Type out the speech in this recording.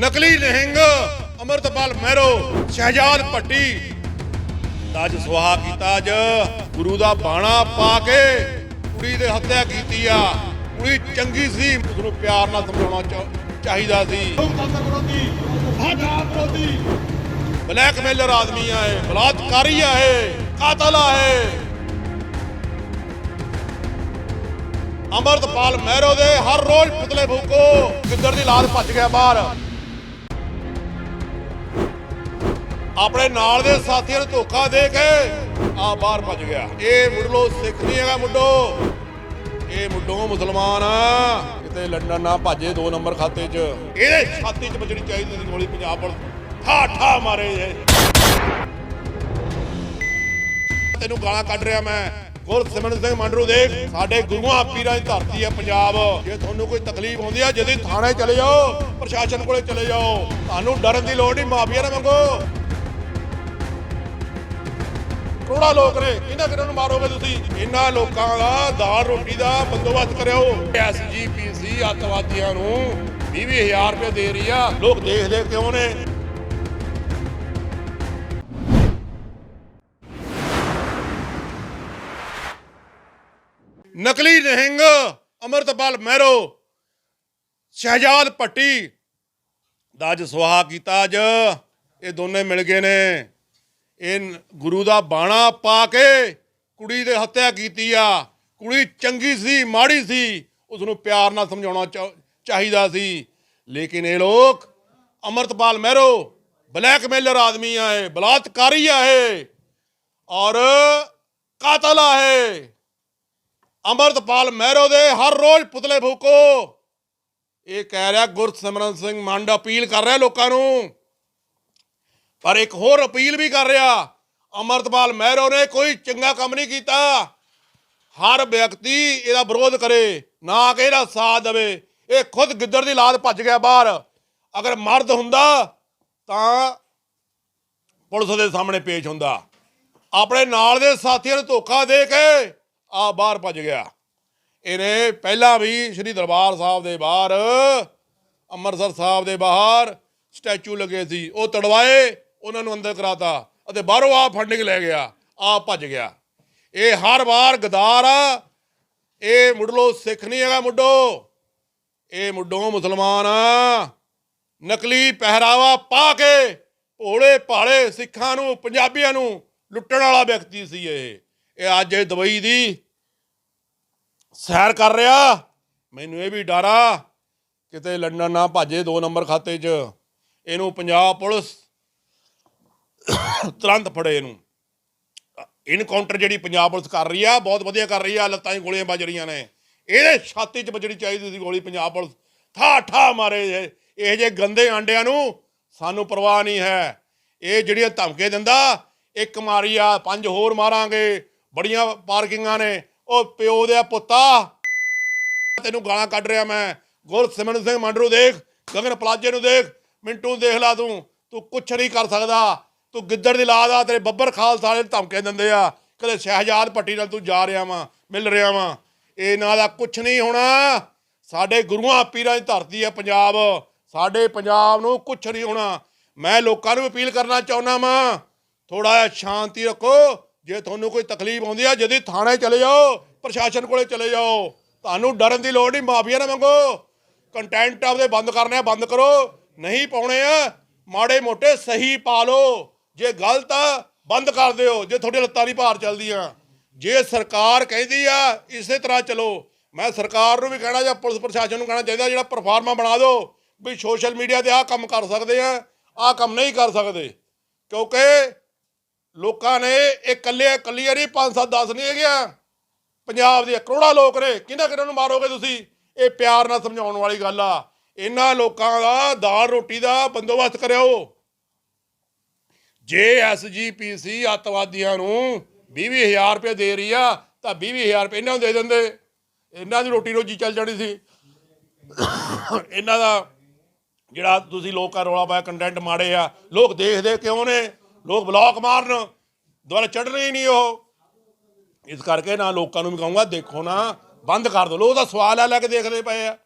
ਨਕਲੀ ਨਿਹੰਗ ਅਮਰਤਪਾਲ ਮਹਿਰੋ, ਸ਼ਹਿਜਾਦ ਭੱਟੀ। ਦਾ ਅੱਜ ਕੀਤਾ ਅੱਜ ਗੁਰੂ ਦਾ ਬਾਣਾ ਪਾ ਕੇ ਕੁੜੀ ਦੇ ਹੱਤਿਆ ਕੀਤੀ ਆ। ਕੁੜੀ ਚੰਗੀ ਸੀ ਉਸ ਨੂੰ ਪਿਆਰ ਨਾਲ ਸਮਝਾਉਣਾ ਚਾਹੀਦਾ ਸੀ। ਲੋਕਤੰਤਰ ਵਿਰੋਧੀ ਬਲੈਕਮੇਲਰ ਆਦਮੀ ਆ ਇਹ, ਬਲਾਤਕਾਰੀ ਆ ਇਹ, ਕਾਤਲ ਆ ਇਹ। ਅਮਰਤਪਾਲ ਮਹਿਰੋ ਦੇ ਹਰ ਰੋਜ਼ ਪੁਤਲੇ ਫੂਕੋ, ਕਿੱਧਰ ਦੀ ਲਾਲ ਭੱਜ ਗਿਆ ਬਾਹਰ? ਆਪਣੇ ਨਾਲ ਦੇ ਸਾਥੀਆਂ ਨੂੰ ਧੋਖਾ ਦੇ ਕੇ ਆ ਬਾਹਰ ਭੱਜ ਗਿਆ। ਇਹ ਮੁੱਢਲੋ ਸਿੱਖ ਨਹੀਂ ਹੈਗਾ ਮੁੱਢੋ। ਇਹ ਮੁੱਢੋ ਮੁਸਲਮਾਨ ਆ। ਕਿਤੇ ਲੰਡਨ ਨਾ ਭਾਜੇ 2 ਨੰਬਰ ਖਾਤੇ 'ਚ। ਇਹਦੇ ਛਾਤੀ 'ਚ ਵੱਜਣੀ ਚਾਹੀਦੀ ਸੀ ਗੋਲੀ ਪੰਜਾਬ ਪੁਲਿਸ ਠਾ ਠਾ ਮਾਰੇ ਤੈਨੂੰ ਗਾਲਾਂ ਕੱਢ ਰਿਹਾ ਮੈਂ। ਗੁਰਸਿਮਰਨ ਸਿੰਘ ਮੰਡਰੂ ਦੇਖ, ਸਾਡੇ ਗੁਰੂਆਂ ਪੀਰਾਂ ਦੀ ਧਰਤੀ ਹੈ ਪੰਜਾਬ। ਜੇ ਤੁਹਾਨੂੰ ਕੋਈ ਤਕਲੀਫ ਹੁੰਦੀ ਆ, ਜਦੀ ਥਾਣੇ ਚਲੇ ਜਾਓ, ਪ੍ਰਸ਼ਾਸਨ ਕੋਲੇ ਚਲੇ ਜਾਓ। ਤੁਹਾਨੂੰ ਡਰਨ ਦੀ ਲੋੜ ਨਹੀਂ, ਮਾਫੀਆ ਨਾ ਮੰਗੋ। ਕਰੋੜਾ ਲੋਕ ਨੇ ਇਹਨਾਂ ਕਿਹਨਾਂ ਨੂੰ ਮਾਰੋਗੇ ਤੁਸੀਂ? ਇਹਨਾਂ ਲੋਕਾਂ ਦਾ ਦਾਲ ਰੋਟੀ ਦਾ ਬੰਦੋਬਸਤ ਕਰਿਓ। ਐਸਜੀਪੀਸੀ ਅੱਤਵਾਦੀਆਂ ਨੂੰ 20000 ਰੁਪਏ ਦੇ ਰਹੀ ਆ। ਲੋਕ ਦੇਖਦੇ ਕਿਉਂ ਨੇ ਨਕਲੀ ਨਿਹੰਗ ਅਮਰਤਪਾਲ ਮਹਿਰੋ, ਸ਼ਹਿਜਾਦ ਭੱਟੀ ਦਾ ਅੱਜ ਸੁਆਹ ਕੀਤਾ ਅੱਜ। ਇਹ ਦੋਨੇ ਮਿਲ ਗਏ ਨੇ। ਇਹ ਗੁਰੂ ਦਾ ਬਾਣਾ ਪਾ ਕੇ ਕੁੜੀ ਦੇ ਹੱਤਿਆ ਕੀਤੀ ਆ। ਕੁੜੀ ਚੰਗੀ ਸੀ, ਮਾੜੀ ਸੀ ਉਸ ਨੂੰ ਪਿਆਰ ਨਾਲ ਸਮਝਾਉਣਾ ਚਾ- ਚਾਹੀਦਾ ਸੀ। ਲੇਕਿਨ ਇਹ ਲੋਕ ਅਮਰਤਪਾਲ ਮਹਿਰੋ ਬਲੈਕਮੇਲਰ ਆਦਮੀ ਆ ਇਹ, ਬਲਾਤਕਾਰੀ ਆ ਇਹ, ਔਰ ਕਾਤਲ ਆ ਇਹ। ਅਮਰਤਪਾਲ ਮਹਿਰੋ ਦੇ ਹਰ ਰੋਜ਼ ਪੁਤਲੇ ਫੂਕੋ। ਇਹ ਕਹਿ ਰਿਹਾ ਗੁਰਸਿਮਰਨ ਸਿੰਘ ਮੰਡ ਅਪੀਲ ਕਰ ਰਿਹਾ ਲੋਕਾਂ ਨੂੰ। ਪਰ ਇੱਕ ਹੋਰ ਅਪੀਲ ਵੀ ਕਰ ਰਿਹਾ। ਅਮਰਤਪਾਲ ਮਹਿਰੋ ਨੇ ਕੋਈ ਚੰਗਾ ਕੰਮ ਨਹੀਂ ਕੀਤਾ। ਹਰ ਵਿਅਕਤੀ ਇਹਦਾ ਵਿਰੋਧ ਕਰੇ, ਨਾ ਕਿ ਇਹਦਾ ਸਾਥ ਦੇਵੇ। ਇਹ ਖੁਦ ਗਿੱਦੜ ਦੀ ਲਾਦ ਭੱਜ ਗਿਆ ਬਾਹਰ। ਅਗਰ ਮਰਦ ਹੁੰਦਾ, ਤਾਂ ਪੁਲਿਸ ਦੇ ਸਾਹਮਣੇ ਪੇਸ਼ ਹੁੰਦਾ। ਆਪਣੇ ਨਾਲ ਦੇ ਸਾਥੀਆਂ ਨੂੰ ਧੋਖਾ ਦੇ ਕੇ ਆ ਬਾਹਰ ਭੱਜ ਗਿਆ। ਇਹਨੇ ਪਹਿਲਾਂ ਵੀ ਸ੍ਰੀ ਦਰਬਾਰ ਸਾਹਿਬ ਦੇ ਬਾਹਰ, ਅੰਮ੍ਰਿਤਸਰ ਸਾਹਿਬ ਦੇ ਬਾਹਰ ਸਟੈਚੂ ਲੱਗੇ ਸੀ। ਉਹ ਤੜਵਾਏ। ਉਹਨਾਂ ਨੂੰ ਅੰਦਰ ਕਰਾਤਾ ਅਤੇ ਬਾਹਰੋਂ ਆ ਫੰਡਿੰਗ ਲੈ ਗਿਆ ਆ ਭੱਜ ਗਿਆ। ਇਹ ਹਰ ਵਾਰ ਗਦਾਰ ਆ। ਇਹ ਮੁੱਢਲੋ ਸਿੱਖ ਨਹੀਂ ਹੈਗਾ ਮੁੱਢੋ। ਇਹ ਮੁੱਢੋਂ ਮੁਸਲਮਾਨ ਆ। ਨਕਲੀ ਪਹਿਰਾਵਾ ਪਾ ਕੇ ਭੋਲੇ ਭਾਲੇ ਸਿੱਖਾਂ ਨੂੰ, ਪੰਜਾਬੀਆਂ ਨੂੰ ਲੁੱਟਣ ਵਾਲਾ ਵਿਅਕਤੀ ਸੀ ਇਹ। ਇਹ ਅੱਜ ਇਹ ਦੁਬਈ ਦੀ ਸੈਰ ਕਰ ਰਿਹਾ। ਮੈਨੂੰ ਇਹ ਵੀ ਡਰ ਆ। ਕਿਤੇ ਲੰਡਨ ਨਾ ਭਾਜੇ 2 ਨੰਬਰ ਖਾਤੇ 'ਚ। ਇਹਨੂੰ ਪੰਜਾਬ ਪੁਲਿਸ ਤੁਰੰਤ ਫੜੇ ਇਹਨੂੰ। ਇਨਕਾਊਂਟਰ ਜਿਹੜੀ ਪੰਜਾਬ ਪੁਲਿਸ ਕਰ ਰਹੀ ਆ, ਬਹੁਤ ਵਧੀਆ ਕਰ ਰਹੀ ਆ, ਲੱਤਾਂ 'ਚ ਗੋਲੀਆਂ ਵੱਜ ਰਹੀਆਂ ਨੇ। ਇਹਦੇ ਛਾਤੀ 'ਚ ਵੱਜਣੀ ਚਾਹੀਦੀ ਸੀ ਗੋਲੀ ਪੰਜਾਬ ਪੁਲਿਸ। ਠਾ ਠਾ ਮਾਰੇ ਜੇ ਇਹ ਜੇ ਗੰਦੇ ਆਂਡਿਆਂ ਨੂੰ, ਸਾਨੂੰ ਪਰਵਾਹ ਨਹੀਂ ਹੈ। ਇਹ ਜਿਹੜੀਆਂ ਧਮਕੇ ਦਿੰਦਾ, ਇੱਕ ਮਾਰੀ ਆ, ਪੰਜ ਹੋਰ ਮਾਰਾਂਗੇ। ਬੜੀਆਂ ਪਾਰਕਿੰਗਾਂ ਨੇ। ਉਹ ਪਿਓ ਦੇ ਪੁੱਤਾ। ਤੈਨੂੰ ਗਾਲਾਂ ਕੱਢ ਰਿਹਾ ਮੈਂ। ਗੁਰਸਿਮਰਨ ਸਿੰਘ ਮੰਡਰੂ ਦੇਖ, ਗਗਨ ਪਲਾਜੇ ਨੂੰ ਦੇਖ। ਮਿੰਟੂ ਦੇਖ ਲਾ ਤੂੰ। ਤੂੰ ਕੁਛ ਨਹੀਂ ਕਰ ਸਕਦਾ। ਤੂੰ ਗਿੱਦੜ ਦੀ ਲਾਦ ਆ, ਤੇਰੇ ਬੱਬਰ ਖਾਲਸਾ ਵਾਲੇ ਧਮਕੇ ਦਿੰਦੇ ਆ। ਕਦੇ ਸ਼ਹਿਜਾਦ ਪੱਟੀ ਨਾਲ ਤੂੰ ਜਾ ਰਿਹਾ ਵਾਂ, ਮਿਲ ਰਿਹਾ ਵਾਂ। ਇਹਨਾਂ ਦਾ ਕੁਛ ਨਹੀਂ ਹੋਣਾ। ਸਾਡੇ ਗੁਰੂਆਂ ਪੀਰਾਂ ਦੀ ਧਰਤੀ ਹੈ ਪੰਜਾਬ। ਸਾਡੇ ਪੰਜਾਬ ਨੂੰ ਕੁਛ ਨਹੀਂ ਹੋਣਾ। ਮੈਂ ਲੋਕਾਂ ਨੂੰ ਅਪੀਲ ਕਰਨਾ ਚਾਹੁੰਦਾ ਵਾਂ ਥੋੜਾ ਜਿਹਾ ਸ਼ਾਂਤੀ ਰੱਖੋ। ਜੇ ਤੁਹਾਨੂੰ ਕੋਈ ਤਕਲੀਫ ਆਉਂਦੀ ਆ, ਜਦੀ ਥਾਣੇ ਚਲੇ ਜਾਓ, ਪ੍ਰਸ਼ਾਸਨ ਕੋਲੇ ਚਲੇ ਜਾਓ। ਤੁਹਾਨੂੰ ਡਰਨ ਦੀ ਲੋੜ ਨਹੀਂ, ਮਾਫੀਆ ਨਾ ਮੰਗੋ। ਕੰਟੈਂਟ ਆਪਦੇ ਬੰਦ ਕਰਨੇ ਆ, ਬੰਦ ਕਰੋ। ਨਹੀਂ ਪਾਉਣੇ ਆ, ਮਾੜੇ ਮੋਟੇ ਸਹੀ ਪਾ ਲਓ। ਜੇ ਗਲਤ ਆ, ਬੰਦ ਕਰ ਦਿਓ, ਜੇ ਤੁਹਾਡੇ ਲੱਤਾਂ ਦੀ ਭਾਰ ਚੱਲਦੀਆਂ। ਜੇ ਸਰਕਾਰ ਕਹਿੰਦੀ ਆ, ਇਸੇ ਤਰ੍ਹਾਂ ਚਲੋ। ਮੈਂ ਸਰਕਾਰ ਨੂੰ ਵੀ ਕਹਿਣਾ ਜਾਂ ਪੁਲਿਸ ਪ੍ਰਸ਼ਾਸਨ ਨੂੰ ਕਹਿਣਾ ਚਾਹੀਦਾ, ਜਿਹੜਾ ਪਰਫਾਰਮਾ ਬਣਾ ਦਿਓ ਵੀ ਸੋਸ਼ਲ ਮੀਡੀਆ ਤੇ ਆਹ ਕੰਮ ਕਰ ਸਕਦੇ ਆ, ਆਹ ਕੰਮ ਨਹੀਂ ਕਰ ਸਕਦੇ। ਕਿਉਂਕਿ ਲੋਕਾਂ ਨੇ ਇਹ ਇਕੱਲੇ ਇਕੱਲੀਆਂ ਨਹੀਂ 5 7 10 ਨਹੀਂ ਹੈਗੀਆਂ। ਪੰਜਾਬ ਦੇ ਕਰੋੜਾਂ ਲੋਕ ਨੇ, ਕਿਹਨਾਂ ਕਿਹਨਾਂ ਨੂੰ ਮਾਰੋਗੇ ਤੁਸੀਂ? ਇਹ ਪਿਆਰ ਨਾਲ ਸਮਝਾਉਣ ਵਾਲੀ ਗੱਲ ਆ। ਇਹਨਾਂ ਲੋਕਾਂ ਦਾ ਦਾਲ ਰੋਟੀ ਦਾ ਬੰਦੋਬਸਤ ਕਰਿਓ। ਜੇ ਐਸਜੀਪੀਸੀ ਅੱਤਵਾਦੀਆਂ ਨੂੰ 20000 ਰੁਪਏ ਦੇ ਰਹੀ ਆ, ਤਾਂ 20000 ਰੁਪਏ ਇਹਨਾਂ ਨੂੰ ਦੇ ਦਿੰਦੇ। ਇਹਨਾਂ ਦੀ ਰੋਟੀ ਰੋਜੀ ਚੱਲ ਜਾਣੀ ਸੀ। ਇਹਨਾਂ ਦਾ ਜਿਹੜਾ ਤੁਸੀਂ ਲੋਕਾਂ ਰੌਲਾ ਪਾਇਆ ਕੰਟੈਂਟ ਮਾੜੇ ਆ। ਲੋਕ ਦੇਖਦੇ ਕਿਉਂ ਨੇ? ਲੋਕ ਬਲੌਕ ਮਾਰਨ। ਦੁਬਾਰਾ ਚੜ੍ਹਨੇ ਹੀ ਨਹੀਂ ਉਹ। ਇਸ ਕਰਕੇ ਨਾ ਲੋਕਾਂ ਨੂੰ ਵੀ ਕਹੂੰਗਾ, ਦੇਖੋ ਨਾ, ਬੰਦ ਕਰ ਦੋ। ਲੋਕ ਤਾਂ ਸਵਾਲ ਆ ਲੈ ਕੇ ਦੇਖਦੇ ਪਏ ਆ।